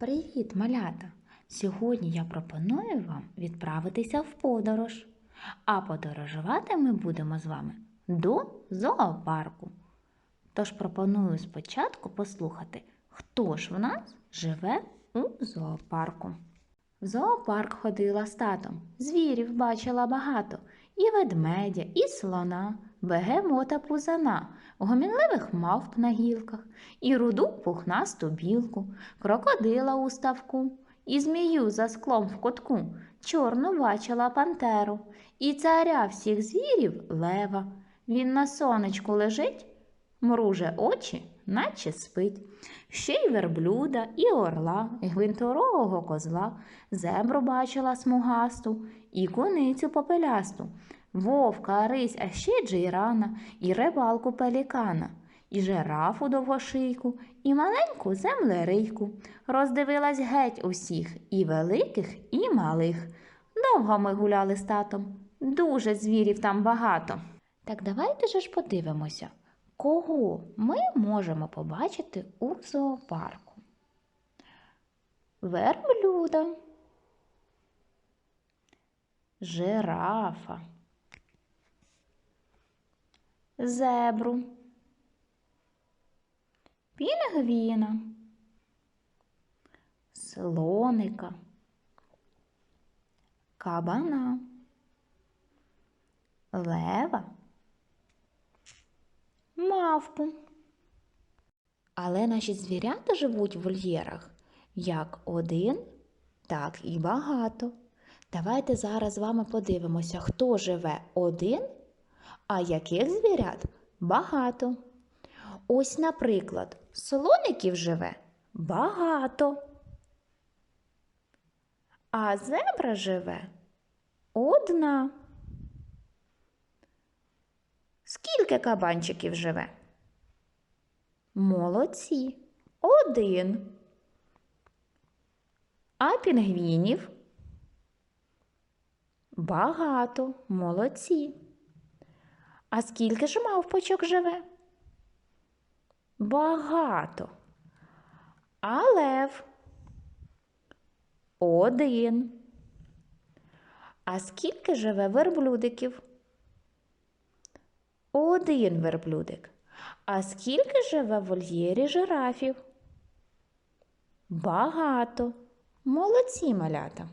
Привіт, малята! Сьогодні я пропоную вам відправитися в подорож. А подорожувати ми будемо з вами до зоопарку. Тож пропоную спочатку послухати, хто ж в нас живе у зоопарку. В зоопарк ходила з татом, звірів бачила багато, і ведмедя, і слона, бегемота пузана, гомінливих мавп на гілках, і руду пухнасту білку, крокодила у ставку, і змію за склом в кутку, чорну бачила пантеру, і царя всіх звірів лева. Він на сонечку лежить, мруже очі, наче спить. Ще й верблюда, і орла, і гвинторогого козла, зебру бачила смугасту, і куницю попелясту, вовка, рись, а ще джейрана, і рибалку пелікана, і жирафу довгошийку, і маленьку землерийку. Роздивилась геть усіх, і великих, і малих. Довго ми гуляли з татом, дуже звірів там багато. Так давайте же ж подивимося, кого ми можемо побачити у зоопарку. Верблюда, жирафа, зебру, пінгвіна, слоника, кабана, лева мавпу. Але наші звірята живуть в вольєрах як один, так і багато. Давайте зараз з вами подивимося, хто живе один, а яких звірят багато. Ось, наприклад, слоників живе багато. А зебра живе одна. Скільки кабанчиків живе? Молодці. Один. А пінгвінів? Багато. Молодці. А скільки ж мавпочок живе? Багато. А лев? Один. А скільки живе верблюдиків? Один верблюдик. А скільки живе в вольєрі жирафів? Багато. Молодці малята.